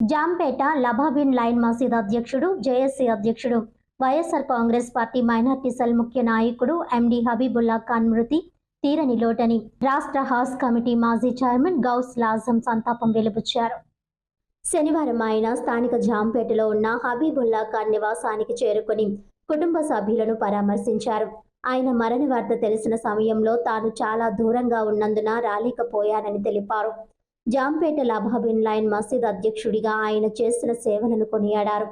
Jampeta లబాబిన్ line మసీద్ అధ్యక్షుడు JSC అధ్యక్షుడు YSR Congress party minority cell ముఖ్య నాయకుడు ఎండి హబీబుల్లా ఖాన్ మృతి తీరని లోటని రాష్ట్ర హాస్ కమిటీ మాజీ చైర్మన్ గౌస్ లాజం సంతాపం వెలుబుచ్చారు. శనివారం ఆయన స్థానిక జాంపేటలో ఉన్న హబీబుల్లా ఖాన్ నివాసానికి చేరుకొని కుటుంబ సభ్యులను పరామర్శించారు. ఆయన మరణ వార్త తెలిసిన సమయంలో తాను చాలా దూరంగా ఉన్నందున రాలేకపోయానని తెలిపారు. జాంపేట లభాబిన్ లైన్ మసీద్ అధ్యక్షుడిగా ఆయన చేసిన సేవలను కొనియాడారు.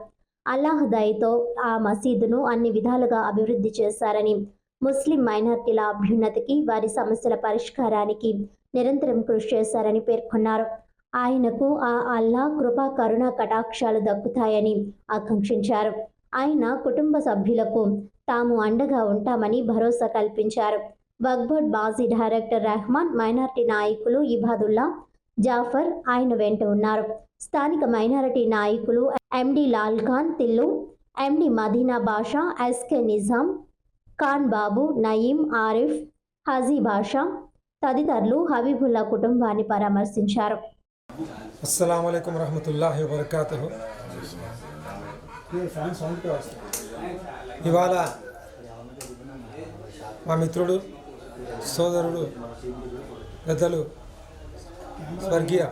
అల్లాహ్ దయతో ఆ మసీదును అన్ని విధాలుగా అభివృద్ధి చేశారని ముస్లిం మైనార్టీల అభ్యున్నతికి వారి సమస్యల పరిష్కారానికి నిరంతరం కృషి చేశారని పేర్కొన్నారు. ఆయనకు ఆ అల్లా కృపా కరుణ కటాక్షాలు దక్కుతాయని ఆకాంక్షించారు. ఆయన కుటుంబ సభ్యులకు తాము అండగా ఉంటామని భరోసా కల్పించారు. వగ్బోర్డ్ మాజీ డైరెక్టర్ రెహమాన్ మైనార్టీ నాయకులు ఇబాదుల్లా జాఫర్ ఆయన వెంట ఉన్నారు. స్థానిక మైనారిటీ నాయకులు MD Lal Khan Tillu MD Madina Basha SK Nizam Khan Babu Nayeem Arif Haji Basha తదితరులు హబీబుల్లా కుటుంబాన్ని పరామర్శించారు. అస్సలం వబర్కాతు ఇవాళ మా మిత్రుడు సోదరుడు పెద్దలు స్వర్గీయ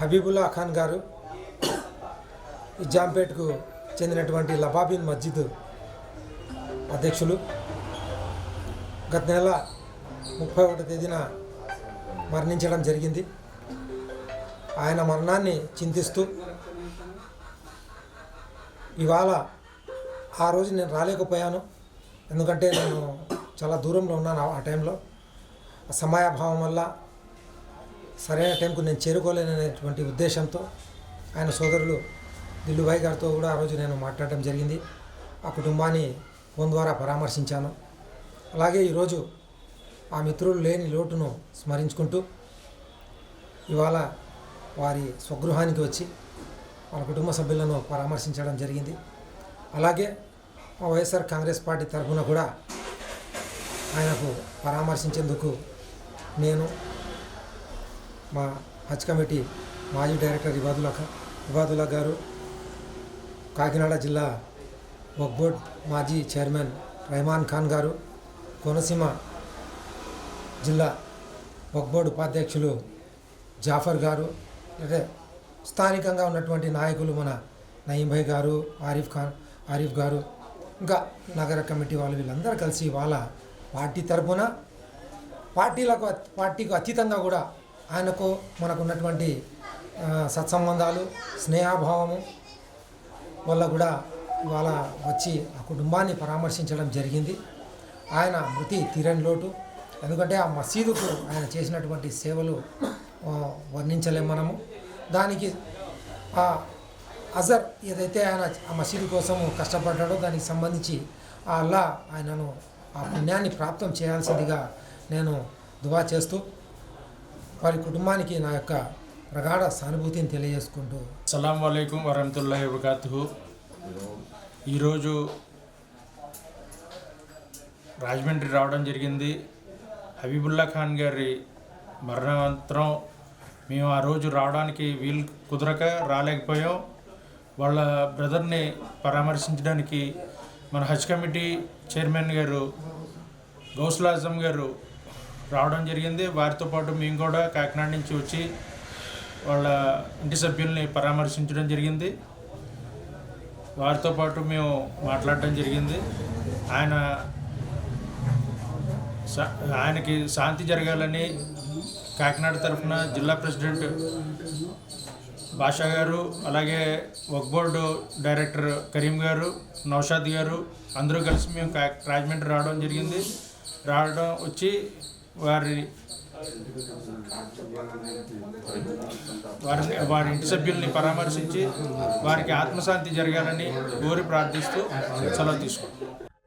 హబీబుల్లా ఖాన్ గారు ఈ జాంపేట్కు చెందినటువంటి లబాబీన్ మస్జిద్ అధ్యక్షులు. గత నెల ముప్పై ఒకటో తేదీన మరణించడం జరిగింది. ఆయన మరణాన్ని చింతిస్తూ ఇవాళ ఆ రోజు నేను రాలేకపోయాను. ఎందుకంటే నేను చాలా దూరంలో ఉన్నాను ఆ- టైంలో. సమయాభావం వల్ల సరైన టైంకు నేను చేరుకోలేననేటువంటి ఉద్దేశంతో ఆయన సోదరులు దిల్లుభాయ్ గారితో కూడా ఆ రోజు నేను మాట్లాడటం జరిగింది. ఆ కుటుంబాన్ని ఫోన్ ద్వారా పరామర్శించాను. అలాగే ఈరోజు ఆ మిత్రులు లేని లోటును స్మరించుకుంటూ ఇవాళ వారి స్వగృహానికి వచ్చి వాళ్ళ కుటుంబ సభ్యులను పరామర్శించడం జరిగింది. అలాగే మా వైఎస్ఆర్ కాంగ్రెస్ పార్టీ తరఫున కూడా ఆయనకు పరామర్శించేందుకు నేను మా హజ్ కమిటీ మాజీ డైరెక్టర్ ఇబాదుల్లా ఇబాదుల్లా గారు కాకినాడ జిల్లా వక్ బోర్డ్ మాజీ చైర్మన్ రెహమాన్ ఖాన్ గారు కోనసీమ జిల్లా వక్ బోర్డు ఉపాధ్యక్షులు జాఫర్ గారు అంటే స్థానికంగా ఉన్నటువంటి నాయకులు మన నయీం భాయ్ గారు ఆరిఫ్ ఖాన్ ఆరిఫ్ గారు ఇంకా నగర కమిటీ వాళ్ళు వీళ్ళందరూ కలిసి వాళ్ళ పార్టీ తరపున పార్టీలకు పార్టీకి అతీతంగా కూడా ఆయనకు మనకున్నటువంటి సత్సంబంధాలు స్నేహభావము వల్ల కూడా ఇవాళ వచ్చి ఆ కుటుంబాన్ని పరామర్శించడం జరిగింది. ఆయన మృతి తీరని లోటు. ఎందుకంటే ఆ మసీదుకు ఆయన చేసినటువంటి సేవలు వర్ణించలేము వర్ణించలేం మనము. దానికి ఆ అజర్ ఏదైతే ఆయన ఆ మసీదు కోసం కష్టపడ్డాడో దానికి సంబంధించి ఆ అల్లా ఆయనను ఆ పుణ్యాన్ని ప్రాప్తం చేయాల్సిందిగా నేను దువా చేస్తూ వారి కుటుంబానికి నా యొక్క ప్రగాఢ సానుభూతిని తెలియజేసుకుంటూ. అస్సలం వలైకుం వరహతుల్లా వబర్కాతు ఈరోజు రాజమండ్రి రావడం జరిగింది. హబీబుల్లా ఖాన్ గారి మరణానంతరం మేము ఆ రోజు రావడానికి వీలు కుదరక రాలేకపోయాం. వాళ్ళ బ్రదర్ని పరామర్శించడానికి మన హజ్ కమిటీ చైర్మన్ గారు గౌసులాజం గారు రావడం జరిగింది. వారితో పాటు మేము కూడా కాకినాడ నుంచి వచ్చి వాళ్ళ ఇంటి సభ్యుల్ని పరామర్శించడం జరిగింది. వారితో పాటు మేము మాట్లాడడం జరిగింది. ఆయన ఆయనకి శాంతి జరగాలని కాకినాడ తరఫున జిల్లా ప్రెసిడెంట్ బాషా గారు అలాగే వక్ బోర్డు డైరెక్టర్ కరీం గారు నౌషాద్ గారు అందరూ కలిసి మేము కా రాజమండ్రి రావడం జరిగింది. రావడం వచ్చి వారి వారిని వారి ఇంటి సభ్యుల్ని పరామర్శించి వారికి ఆత్మశాంతి జరగాలని కోరి ప్రార్థిస్తూ సెలవు తీసుకుంటాం